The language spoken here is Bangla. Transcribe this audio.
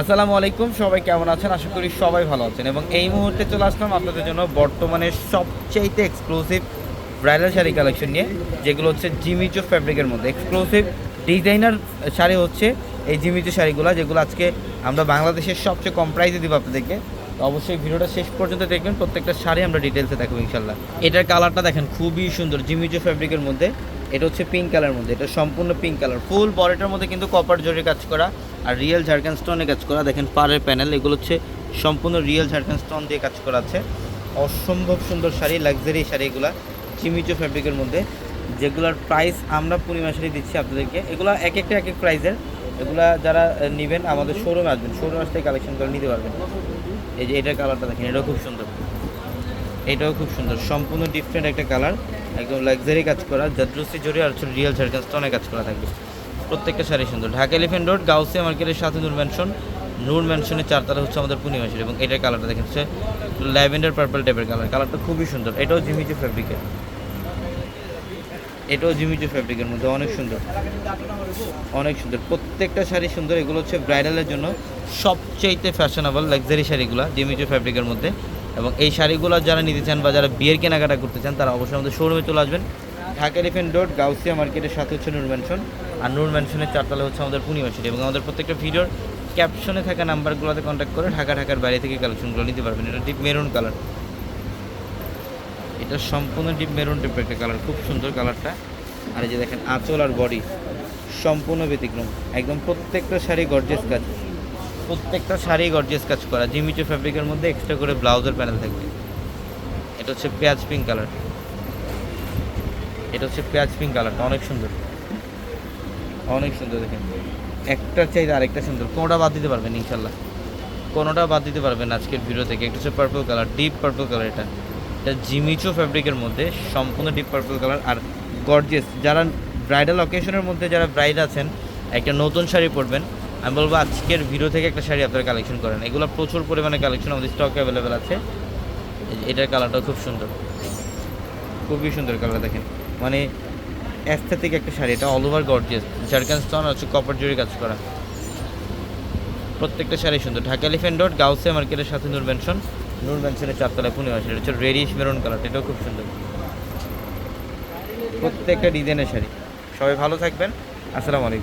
আসসালামু আলাইকুম, সবাই কেমন আছেন? আশা করি সবাই ভালো আছেন। এবং এই মুহূর্তে চলে আসলাম আপনাদের জন্য বর্তমানে সবচেয়ে এক্সক্লুসিভ ব্রাইডাল শাড়ি কালেকশন নিয়ে, যেগুলো হচ্ছে জিমিচো ফ্যাব্রিকের মধ্যে। এক্সক্লুসিভ ডিজাইনার শাড়ি হচ্ছে এই জিমিচো শাড়িগুলো, যেগুলো আজকে আমরা বাংলাদেশের সবচেয়ে কম প্রাইসে দিব আপনাদেরকে। তো অবশ্যই ভিডিওটা শেষ পর্যন্ত দেখবেন, প্রত্যেকটা শাড়ি আমরা ডিটেলসে দেখাবো ইনশাল্লাহ এটার কালারটা দেখেন, খুবই সুন্দর জিমিচো ফ্যাব্রিকের মধ্যে। এটা হচ্ছে পিঙ্ক কালার মধ্যে, এটা সম্পূর্ণ পিঙ্ক কালার ফুল বডিটার মধ্যে কিন্তু কপার জোরে কাজ করা আর রিয়েল ঝাড়খান স্টোনে কাজ করা। দেখেন পাড়ের প্যানেল এগুলো হচ্ছে সম্পূর্ণ রিয়েল ঝাড়খান স্টোন দিয়ে কাজ করা আছে। অসম্ভব সুন্দর শাড়ি লাক্সারি শাড়ি এগুলা, চিমিচো ফ্যাব্রিকের মধ্যে। যেগুলোর প্রাইস আমরা পূর্ণিমা শাড়ি দিচ্ছি আপনাদেরকে। এগুলো এক একটা এক এক প্রাইসের এগুলা যারা নেবেন আমাদের শোরুমে আসবেন শোরুমে আসতে কালেকশন করে নিতে পারবেন। এই যে এটার কালারটা দেখেন, এটাও খুব সুন্দর। এটাও খুব সুন্দর। সম্পূর্ণ ডিফারেন্ট একটা কালার একদম লাক্সারি কাজ করা জাদ্রুসি জরি আর হচ্ছে রিয়েল ঝাড়খান স্টোনে কাজ করা থাকবে। প্রত্যেকটা শাড়ি সুন্দর। ঢাকা এলিফেন্ট রোড গাউসিয়া মার্কেটের সাথে নূর ম্যানশন নূর ম্যানশনের চারতলা হচ্ছে আমাদের পূর্ণিমা শাড়ি এবং এটার কালারটা দেখেন হচ্ছে ল্যাভেন্ডার পার্পল টাইপের কালার কালারটা খুবই সুন্দর। এটাও জিমিচু ফ্যাব্রিকের এটাও জিমিচু ফ্যাব্রিকের মধ্যে অনেক সুন্দর। অনেক সুন্দর। প্রত্যেকটা শাড়ি সুন্দর। এগুলো হচ্ছে ব্রাইডালের জন্য সবচেয়ে ফ্যাশনেবল লাক্সারি শাড়িগুলো জিমিচু ফ্যাব্রিকের মধ্যে। এবং এই শাড়িগুলো যারা নিতে চান বা যারা বিয়ের কেনাকাটা করতে চান, তারা অবশ্যই আমাদের শোরুমে চলে আসবেন। ঢাকা এলিফেন্ট রোড গাউসিয়া মার্কেটের সাথে হচ্ছে নূর ম্যানশন আর নূর ম্যানশনের চারতলা হচ্ছে আমাদের পূর্ণিমা শাড়ি এবং আমাদের প্রত্যেকটা ভিডিওর ক্যাপশনে থাকা নাম্বারগুলোতে কন্ট্যাক্ট করে ঢাকা, ঢাকার বাইরে থেকে কালেকশনগুলো নিতে পারবেন। এটা ডিপ মেরুন কালার এটা সম্পূর্ণ ডিপ মেরুন টাইপের একটা কালার খুব সুন্দর কালারটা আর এই যে দেখেন, আঁচল আর বডি সম্পূর্ণ ব্যতিক্রম। একদম প্রত্যেকটা শাড়ি গর্জেস কাজ। প্রত্যেকটা শাড়ি গর্জেস কাজ করা। জিমিচো ফ্যাব্রিকের মধ্যে এক্সট্রা করে ব্লাউজের প্যানেল থাকবে। এটা হচ্ছে পেঁয়াজ পিঙ্ক কালার এটা হচ্ছে পেঁয়াজ পিঙ্ক কালারটা অনেক সুন্দর। অনেক সুন্দর দেখেন। একটার চাইতে আরেকটা সুন্দর। কোনোটা বাদ দিতে পারবেন ইনশাল্লাহ কোনোটা বাদ দিতে পারবেন আজকের ভিডিও থেকে। একটা হচ্ছে purple colour deep purple colour এটা। এটা জিমিচো ফ্যাব্রিকের মধ্যে সম্পূর্ণ ডিপ পার্পল কালার আর গর্জিয়াস যারা ব্রাইডাল অকেশনের মধ্যে যারা ব্রাইড আছেন, একটা নতুন শাড়ি পরবেন। আমি বলব আজকের ভিডিও থেকে একটা শাড়ি আপনারা কালেকশন করেন। এগুলো প্রচুর পরিমাণে কালেকশন আমাদের স্টক অ্যাভেলেবেল আছে। এটার কালারটাও খুব সুন্দর। খুবই সুন্দর কালার দেখেন। মানে অ্যাস্থেটিক একটা শাড়ি, এটা অল ওভার গর্জিয়াস ঝাড়খান স্টোন হচ্ছে কপার জুড়ি কাজ করা। প্রত্যেকটা শাড়ি সুন্দর। ঢাকা এলিফেন্ট রোড গাউসে মার্কেটের সাথে নূর ম্যানশন নূর ম্যানশনের চারতলায় পূর্ণিমা শাড়ি। এটা হচ্ছে রেডিশ মেরুন কালারটা এটাও খুব সুন্দর। প্রত্যেকটা ডিজাইনের শাড়ি। সবাই ভালো থাকবেন। আসসালামু আলাইকুম।